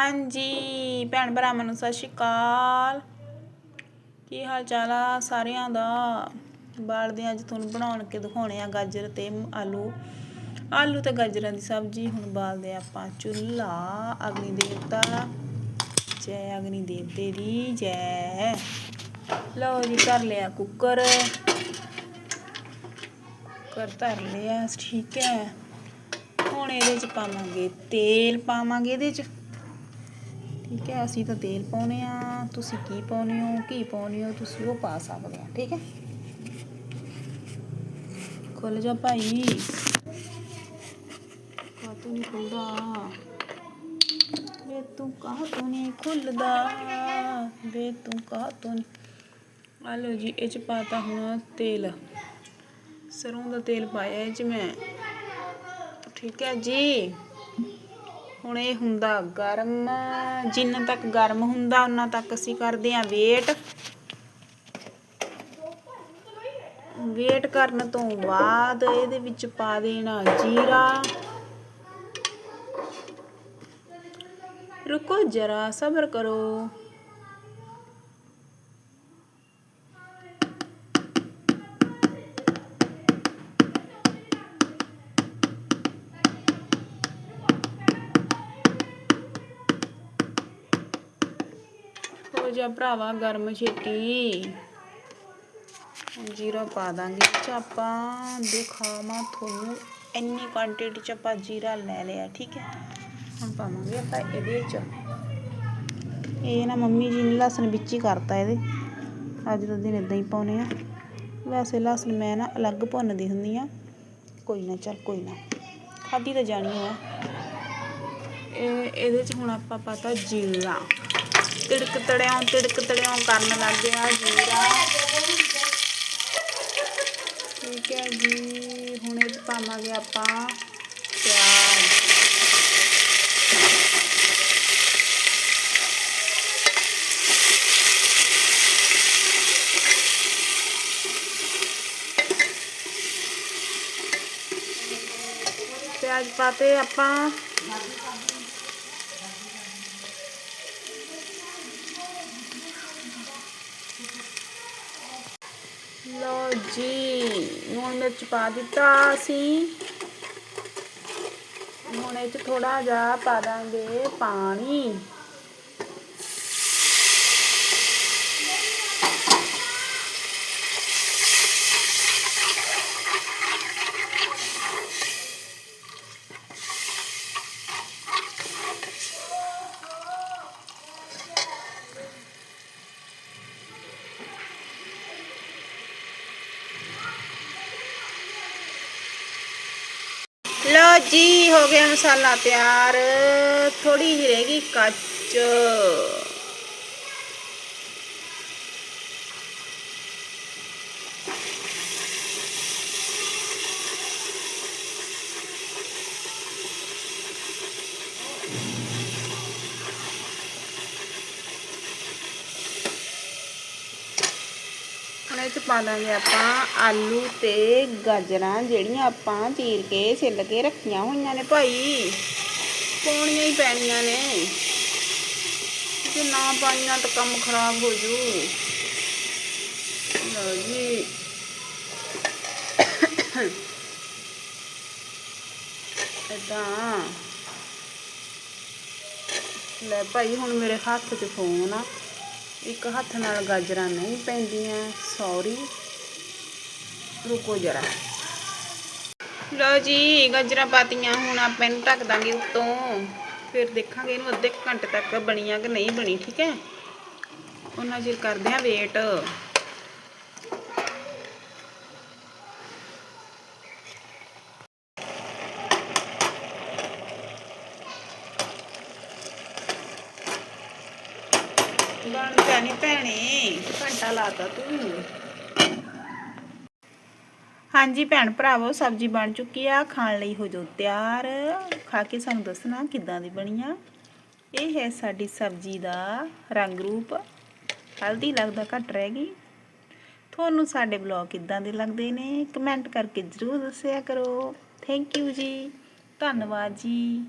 ਹਾਂਜੀ, ਭੈਣ ਭਰਾਵਾਂ ਨੂੰ ਸਤਿ ਸ਼੍ਰੀ ਅਕਾਲ। ਕੀ ਹਾਲ ਚਾਲ ਆ ਸਾਰਿਆਂ ਦਾ? ਬਾਲਦੇ ਹਾਂ ਅੱਜ ਤੁਹਾਨੂੰ ਬਣਾਉਣ ਕੇ ਦਿਖਾਉਣੇ ਆ ਗਾਜਰ ਤੇ ਆਲੂ। ਆਲੂ ਤੇ ਗਾਜਰਾਂ ਦੀ ਸਬਜ਼ੀ, ਹੁਣ ਬਾਲਦੇ ਹਾਂ ਆਪਾਂ ਚੁੱਲ੍ਹਾ। ਅਗਨੀ ਦੇਵਤਾ। ਜੈ ਅਗਨੀ ਦੇਵਤੇ ਦੀ, ਜੈ। ਲਓ ਜੀ ਕਰ ਲਿਆ ਕੁੱਕਰ। ਕੁੱਕਰ ਧਰ ਲਿਆ, ਠੀਕ ਹੈ। ਹੁਣ ਇਹਦੇ ਚ ਪਾਵਾਂਗੇ ਤੇਲ, ਪਾਵਾਂਗੇ ਇਹਦੇ ਚ ਠੀਕ ਹੈ, ਅਸੀਂ ਤਾਂ ਤੇਲ ਪਾਉਨੇ ਆ, ਤੁਸੀਂ ਕੀ ਪਾਉਨੇ ਹੋ, ਕੀ ਪਾਉਨੇ ਹੋ, ਤੁਸੀਂ ਉਹ ਪਾ ਸਕਦੇ ਆ ਠੀਕ ਹੈ। ਖੁੱਲ ਜਾ ਭਾਈ। ਕਾਤੋਂ ਨਹੀਂ ਖੁੱਲਦਾ? ਵੇ ਤੂੰ ਕਾਹਤੋਂ ਨਹੀਂ ਖੁੱਲਦਾ? ਵੇ ਤੂੰ ਕਾਹਤੋਂ ਨਹੀਂ ਆ ਲਓ ਜੀ, ਇਹ ਚ ਪਾਤਾ ਹੁਣ ਤੇਲ। ਸਰੋਂ ਦਾ ਤੇਲ ਪਾਇਆ ਇਹ ਚ ਮੈਂ। ਠੀਕ ਹੈ ਜੀ। ਹੁਣ ਇਹ ਹੁੰਦਾ ਗਰਮ। ਜਿੰਨਾ ਤੱਕ ਗਰਮ ਹੁੰਦਾ ਉਹਨਾਂ ਤੱਕ ਅਸੀਂ ਕਰਦੇ ਹਾਂ ਵੇਟ। ਵੇਟ ਕਰਨ ਤੋਂ ਬਾਅਦ ਇਹਦੇ ਵਿੱਚ ਪਾ ਦੇਣਾ ਜੀਰਾ। ਰੁਕੋ ਜਰਾ, ਸਬਰ ਕਰੋ। ਜਾ ਭਰਾਵਾ, ਗਰਮ ਛੇਤੀ। ਜੀਰਾ ਪਾ ਦਾਂਗੇ। 'ਚ ਆਪਾਂ ਦਿਖਾਵਾਂ ਤੁਹਾਨੂੰ ਇੰਨੀ ਕੁਆਂਟੀਟੀ ਚ ਆਪਾਂ ਜੀਰਾ ਲੈ ਲਿਆ, ਠੀਕ ਹੈ? ਹੁਣ ਪਾਵਾਂਗੇ ਆਪਾਂ ਇਹਦੇ ਚ। ਇਹ ਨਾ ਮੰਮੀ ਜੀ ਨੇ ਲਸਣ ਵਿੱਚ ਹੀ ਕਰਤਾ ਇਹਦੇ। ਅੱਜ ਦਾ ਦਿਨ ਇਦਾਂ ਹੀ ਪਾਉਨੇ ਆ। ਵੈਸੇ ਲਸਣ ਮੈਂ ਨਾ ਅਲੱਗ ਭੁੰਨਦੀ ਹੁੰਦੀ ਆ। ਕੋਈ ਨਾ, ਚੱਲ ਕੋਈ ਨਾ। ਖਾਦੀ ਤਾਂ ਜਾਣੀ ਆ। ਇਹ, ਇਹਦੇ ਚ ਹੁਣ ਆਪਾਂ ਪਾਤਾ ਜੀਰਾ। ਤਿੜਕ ਤੜਿਆਉਂ ਤਿੜਕ ਤੜਿਆਉਂ ਕਰਨ ਲੱਗ ਗਿਆ ਜੀਰਾ। ਠੀਕ ਹੈ ਜੀ, ਹੁਣ ਇਹ 'ਚ ਪਾਵਾਂਗੇ ਆਪਾਂ ਪਿਆਜ਼। ਪਿਆਜ਼ ਪਾਤੇ ਆਪਾਂ ਲੋ ਜੀ ਲੂਣ ਮਿਰਚ ਪਾ ਦਿੱਤਾ ਅਸੀਂ। ਹੁਣ ਇਹ ਚ ਥੋੜਾ ਜਿਹਾ ਪਾ ਦਾਂਗੇ ਪਾਣੀ ਲੋ ਜੀ ਹੋ ਗਿਆ ਮਸਾਲਾ ਤਿਆਰ। ਥੋੜੀ ਜਿਹੀ ਰਹਿ ਗਈ ਕੱਚ। ਹੁਣ ਇਹ ਚ ਪਾ ਦਾਂਗੇ ਆਪਾਂ ਆਲੂ ਤੇ ਗਾਜਰਾਂ, ਜਿਹੜੀਆਂ ਆਪਾਂ ਚੀਰ ਕੇ ਛਿੱਲ ਕੇ ਰੱਖੀਆਂ ਹੋਈਆਂ ਨੇ ਭਾਈ। ਪਾਉਣੀਆਂ ਹੀ ਪੈਣੀਆਂ ਨੇ। ਜੇ ਨਾ ਪਾਈਆਂ ਤਾਂ ਕੰਮ ਖਰਾਬ ਹੋ ਜੂ। ਲਓ ਜੀ। ਇਦਾਂ ਲੈ ਭਾਈ, ਹੁਣ ਮੇਰੇ ਹੱਥ 'ਚ ਫੋਨ ਆ। ਇੱਕ ਹੱਥ ਨਾਲ ਗਾਜਰਾਂ ਨਹੀਂ ਪੈਂਦੀਆਂ, ਸੌਰੀ। ਰੁਕੋ ਜਰਾ। ਲਓ ਜੀ, ਗਾਜਰਾਂ ਪਾਤੀਆਂ ਹੁਣ ਆਪਾਂ ਇਹਨੂੰ ਢੱਕ ਦਾਂਗੇ ਉੱਤੋਂ। ਫਿਰ ਦੇਖਾਂਗੇ ਇਹਨੂੰ ਅੱਧੇ ਕੁ ਘੰਟੇ ਤੱਕ ਬਣੀਆਂ ਕਿ ਨਹੀਂ ਬਣੀ, ਠੀਕ ਹੈ? ਉਹਨਾਂ ਚਿਰ ਕਰਦੇ ਆ ਵੇਟ। ਬਣ ਜਾਣੀ ਭੈਣੇ। ਘੰਟਾ ਲਾਤਾ ਤੂੰ ਹਾਂਜੀ ਭੈਣ ਭਰਾਵੋ, ਸਬਜ਼ੀ ਬਣ ਚੁੱਕੀ ਆ, ਖਾਣ ਲਈ ਹੋ ਜਾਓ ਤਿਆਰ। ਖਾ ਕੇ ਸਾਨੂੰ ਦੱਸਣਾ ਕਿੱਦਾਂ ਦੀ ਬਣੀ ਆ। ਇਹ ਹੈ ਸਾਡੀ ਸਬਜ਼ੀ ਦਾ ਰੰਗ ਰੂਪ। ਹਲਦੀ ਲੱਗਦਾ ਘੱਟ ਰਹਿ ਗਈ। ਤੁਹਾਨੂੰ ਸਾਡੇ ਬਲੌਗ ਕਿੱਦਾਂ ਦੇ ਲੱਗਦੇ ਨੇ, ਕਮੈਂਟ ਕਰਕੇ ਜ਼ਰੂਰ ਦੱਸਿਆ ਕਰੋ। ਥੈਂਕ ਯੂ ਜੀ। ਧੰਨਵਾਦ ਜੀ।